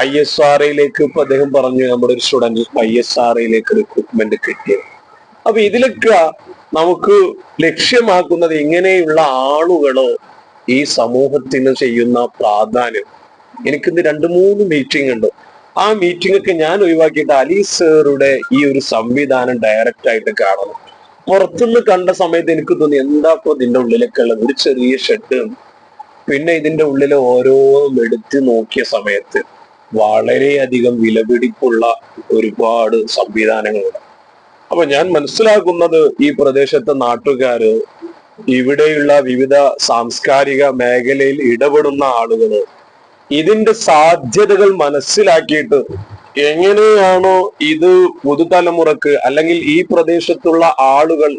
I S R ഐയിലേക്ക് ഇപ്പൊ അദ്ദേഹം പറഞ്ഞു നമ്മുടെ ഒരു സ്റ്റുഡന്റ് ഐ എസ് ആർ ഐയിലേക്ക് റിക്രൂട്ട്മെന്റ് കിട്ടിയത് അപ്പൊ ഇതിലൊക്കെ നമുക്ക് ലക്ഷ്യമാക്കുന്നത് ഇങ്ങനെയുള്ള ആളുകളോ ഈ സമൂഹത്തിന് ചെയ്യുന്ന പ്രാധാന്യം. എനിക്കിന്ന് രണ്ട് മൂന്ന് മീറ്റിംഗ് ഉണ്ട്. ആ മീറ്റിംഗ് ഒക്കെ ഞാൻ ഒഴിവാക്കിയിട്ട് അലി സാറുടെ ഈ ഒരു സംവിധാനം ഡയറക്റ്റ് ആയിട്ട് കാണണം. പുറത്തുനിന്ന് കണ്ട സമയത്ത് എനിക്ക് തോന്നി എന്താ ഇപ്പൊ ഇതിന്റെ ഉള്ളിലൊക്കെ ഉള്ളത്? ഒരു ചെറിയ ഷെഡ് പിന്നെ ഇതിന്റെ ഉള്ളിൽ ഓരോന്നും എടുത്ത് നോക്കിയ സമയത്ത് വളരെയധികം വിലപിടിപ്പുള്ള ഒരുപാട് സംവിധാനങ്ങളുണ്ട്. അപ്പൊ ഞാൻ മനസ്സിലാക്കുന്നത് ഈ പ്രദേശത്തെ നാട്ടുകാര് ഇവിടെയുള്ള വിവിധ സാംസ്കാരിക മേഖലയിൽ ഇടപെടുന്ന ആളുകൾ ഇതിന്റെ സാധ്യതകൾ മനസ്സിലാക്കിയിട്ട് എങ്ങനെയാണോ ഇത് പുതുതലമുറക്ക് അല്ലെങ്കിൽ ഈ പ്രദേശത്തുള്ള ആളുകൾ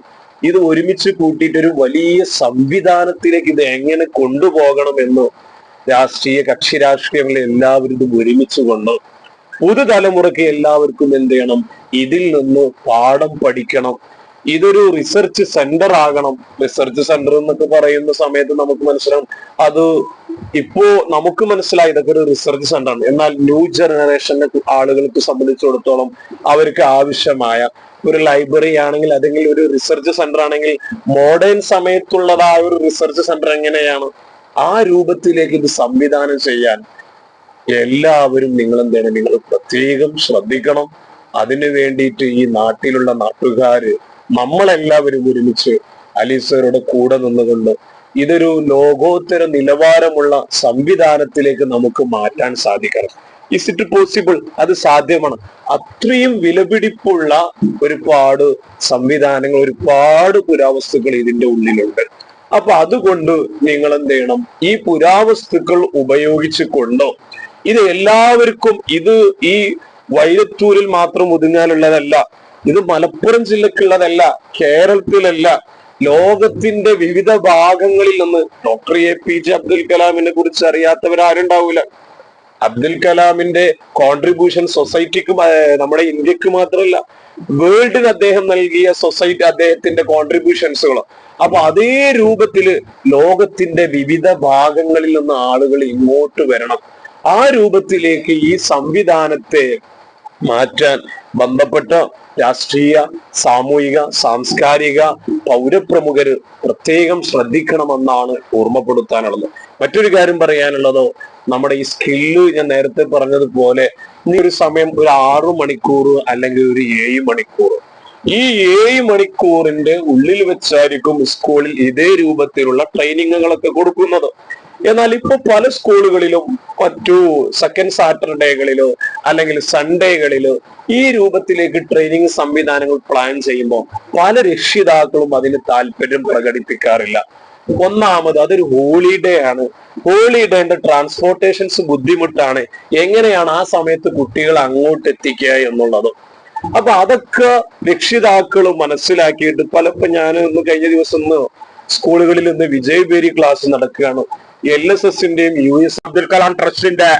ഇത് ഒരുമിച്ച് കൂട്ടിയിട്ട് ഒരു വലിയ സംവിധാനത്തിലേക്ക് ഇത് എങ്ങനെ കൊണ്ടുപോകണമെന്ന് രാഷ്ട്രീയ കക്ഷി രാഷ്ട്രീയങ്ങളിൽ എല്ലാവരും ഒരുമിച്ചുകൊണ്ട് ഒരുമിച്ച് കൊണ്ട് പുതുതലമുറയ്ക്ക് എല്ലാവർക്കും എന്ത് ചെയ്യണം? ഇതിൽ നിന്ന് പാഠം പഠിക്കണം. ഇതൊരു റിസർച്ച് സെന്റർ ആകണം. റിസർച്ച് സെന്റർ എന്നൊക്കെ പറയുന്ന സമയത്ത് നമുക്ക് മനസ്സിലാവും. അത് ഇപ്പോ നമുക്ക് മനസ്സിലായി ഇതൊക്കെ ഒരു റിസർച്ച് സെന്റർ ആണ്. എന്നാൽ ന്യൂ ജനറേഷനെ ആളുകൾക്ക് സംബന്ധിച്ചിടത്തോളം അവർക്ക് ആവശ്യമായ ഒരു ലൈബ്രറി ആണെങ്കിൽ അല്ലെങ്കിൽ ഒരു റിസർച്ച് സെന്റർ ആണെങ്കിൽ മോഡേൺ സമയത്തുള്ളതായ ഒരു റിസർച്ച് സെന്റർ എങ്ങനെയാണ്? ആ രൂപത്തിലേക്ക് ഇത് സംവിധാനം ചെയ്യാൻ എല്ലാവരും നിങ്ങൾ എന്താണ് നിങ്ങൾ പ്രത്യേകം ശ്രദ്ധിക്കണം. അതിനു വേണ്ടിയിട്ട് ഈ നാട്ടിലുള്ള നാട്ടുകാര് നമ്മളെല്ലാവരും ഒരുമിച്ച് അലീസറുടെ കൂടെ നിന്നുകൊണ്ട് ഇതൊരു ലോകോത്തര നിലവാരമുള്ള സംവിധാനത്തിലേക്ക് നമുക്ക് മാറ്റാൻ സാധിക്കണം. ഇസ് ഇറ്റ് പോസിബിൾ അത് സാധ്യമാണ്. അത്രയും വിലപിടിപ്പുള്ള ഒരുപാട് സംവിധാനങ്ങൾ ഒരുപാട് പുരാവസ്തുക്കൾ ഇതിന്റെ ഉള്ളിലുണ്ട്. അപ്പൊ അതുകൊണ്ട് നിങ്ങൾ എന്ത് ചെയ്യണം ഈ പുരാവസ്തുക്കൾ ഉപയോഗിച്ച് കൊണ്ടോ ഇത് എല്ലാവർക്കും ഇത് ഈ വൈരത്തൂരിൽ മാത്രം ഒതുങ്ങാനുള്ളതല്ല. ഇത് മലപ്പുറം ജില്ലക്കുള്ളതല്ല. കേരളത്തിലല്ല. ലോകത്തിന്റെ വിവിധ ഭാഗങ്ങളിൽ നിന്ന് doctor A P J Abdul കലാമിനെ കുറിച്ച് അറിയാത്തവരാരുണ്ടാവൂല. അബ്ദുൽ കലാമിന്റെ കോൺട്രിബ്യൂഷൻ സൊസൈറ്റിക്ക് നമ്മുടെ ഇന്ത്യയ്ക്ക് മാത്രമല്ല വേൾഡിന് അദ്ദേഹം നൽകിയ സൊസൈറ്റി അദ്ദേഹത്തിന്റെ കോൺട്രിബ്യൂഷൻസുകൾ അപ്പൊ അതേ രൂപത്തിൽ ലോകത്തിന്റെ വിവിധ ഭാഗങ്ങളിൽ നിന്ന് ആളുകൾ ഇങ്ങോട്ട് വരണം. ആ രൂപത്തിലേക്ക് ഈ സംവിധാനത്തെ മാറ്റാൻ ബന്ധപ്പെട്ട രാഷ്ട്രീയ സാമൂഹിക സാംസ്കാരിക പൗരപ്രമുഖര് പ്രത്യേകം ശ്രദ്ധിക്കണമെന്നാണ് ഓർമ്മപ്പെടുത്താനുള്ളത്. മറ്റൊരു കാര്യം പറയാനുള്ളത് നമ്മുടെ ഈ സ്കില്ല് ഞാൻ നേരത്തെ പറഞ്ഞതുപോലെ ഇനി ഒരു സമയം ഒരു ആറു മണിക്കൂർ അല്ലെങ്കിൽ ഒരു ഏഴ് മണിക്കൂർ ഈ ഏഴ് മണിക്കൂറിന്റെ ഉള്ളിൽ വെച്ചായിരിക്കും സ്കൂളിൽ ഇതേ രൂപത്തിലുള്ള ട്രെയിനിങ്ങുകളൊക്കെ കൊടുക്കുന്നത്. എന്നാൽ ഇപ്പൊ പല സ്കൂളുകളിലും മറ്റു സെക്കൻഡ് സാറ്റർഡേകളിലോ അല്ലെങ്കിൽ സൺഡേകളിലോ ഈ രൂപത്തിലേക്ക് ട്രെയിനിങ് സംവിധാനങ്ങൾ പ്ലാൻ ചെയ്യുമ്പോൾ പല രക്ഷിതാക്കളും അതിന് താല്പര്യം പ്രകടിപ്പിക്കാറില്ല. ഒന്നാമത് അതൊരു ഹോളിഡേ ആണ്. ഹോളിഡേന്റെ ട്രാൻസ്പോർട്ടേഷൻസ് ബുദ്ധിമുട്ടാണ്. എങ്ങനെയാണ് ആ സമയത്ത് കുട്ടികൾ അങ്ങോട്ട് എത്തിക്കുക എന്നുള്ളത്. അപ്പൊ അതൊക്കെ രക്ഷിതാക്കൾ മനസ്സിലാക്കിയിട്ട് പലപ്പോൾ ഞാൻ ഇന്ന് കഴിഞ്ഞ ദിവസം സ്കൂളുകളിൽ ഇന്ന് വിജയബേരി ക്ലാസ് നടക്കുകയാണ്. എൽ എസ് എസിന്റെയും യു എസ് അബ്ദുൽ കലാം ട്രസ്റ്റിന്റെ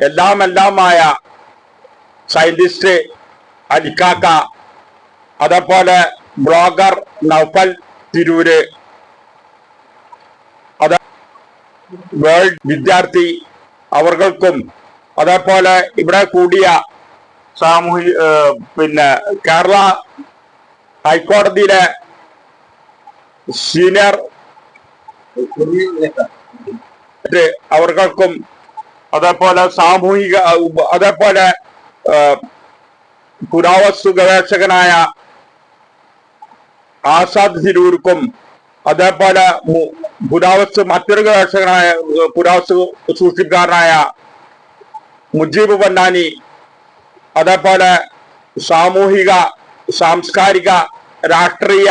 എല്ലാം എല്ലാമായ സയന്റിസ്റ്റ് അലിക്കാക്ക അതേപോലെ ബ്ലോഗർ നൗഫൽ തിരൂര് അത് വേൾഡ് വിദ്യാർത്ഥി അവർക്കും അതേപോലെ ഇവിടെ കൂടിയ സാമൂഹ്യ പിന്നെ കേരള ഹൈക്കോടതിയിലെ സീനിയർ അവർക്കും അതേപോലെ സാമൂഹിക അതേപോലെ പുരാവസ്തു ഗവേഷകനായ ആസാദ് തിരൂർക്കും അതേപോലെ പുരാവസ്തു മറ്റൊരു ഗവേഷകനായ പുരാവസ്തു സൂക്ഷിക്കാരനായ മുജീബ് പൊന്നാനി അതേപോലെ സാമൂഹിക സാംസ്കാരിക രാഷ്ട്രീയ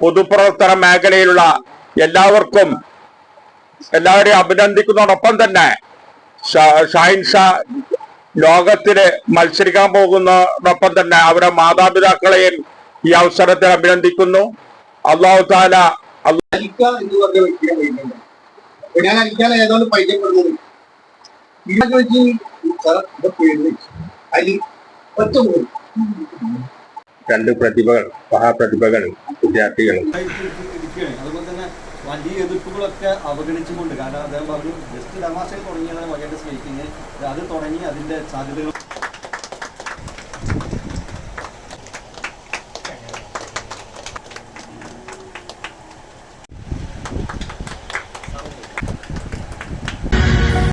പൊതുപ്രവർത്തന മേഖലയിലുള്ള എല്ലാവർക്കും എല്ലാവരെയും അഭിനന്ദിക്കുന്നതോടൊപ്പം തന്നെ ഷാഹിൻ ഷാ ലോകത്തിന് മത്സരിക്കാൻ പോകുന്നതോടൊപ്പം തന്നെ അവരുടെ മാതാപിതാക്കളെയും ഈ അവസരത്തിൽ അഭിനന്ദിക്കുന്നു. അള്ളാഹു താല രണ്ട് പ്രതിഭകൾ മഹാപ്രതിഭകൾ വിദ്യാർത്ഥികൾ അതുപോലെ തന്നെ വലിയ എതിർപ്പുകളൊക്കെ അവഗണിച്ചുകൊണ്ട് കാരണം അദ്ദേഹം പറഞ്ഞു ജസ്റ്റ് തമാശയിൽ തുടങ്ങിയതാണ് മകന്റെ സ്പീക്കിങ് അത് തുടങ്ങി അതിന്റെ സാധ്യതകൾ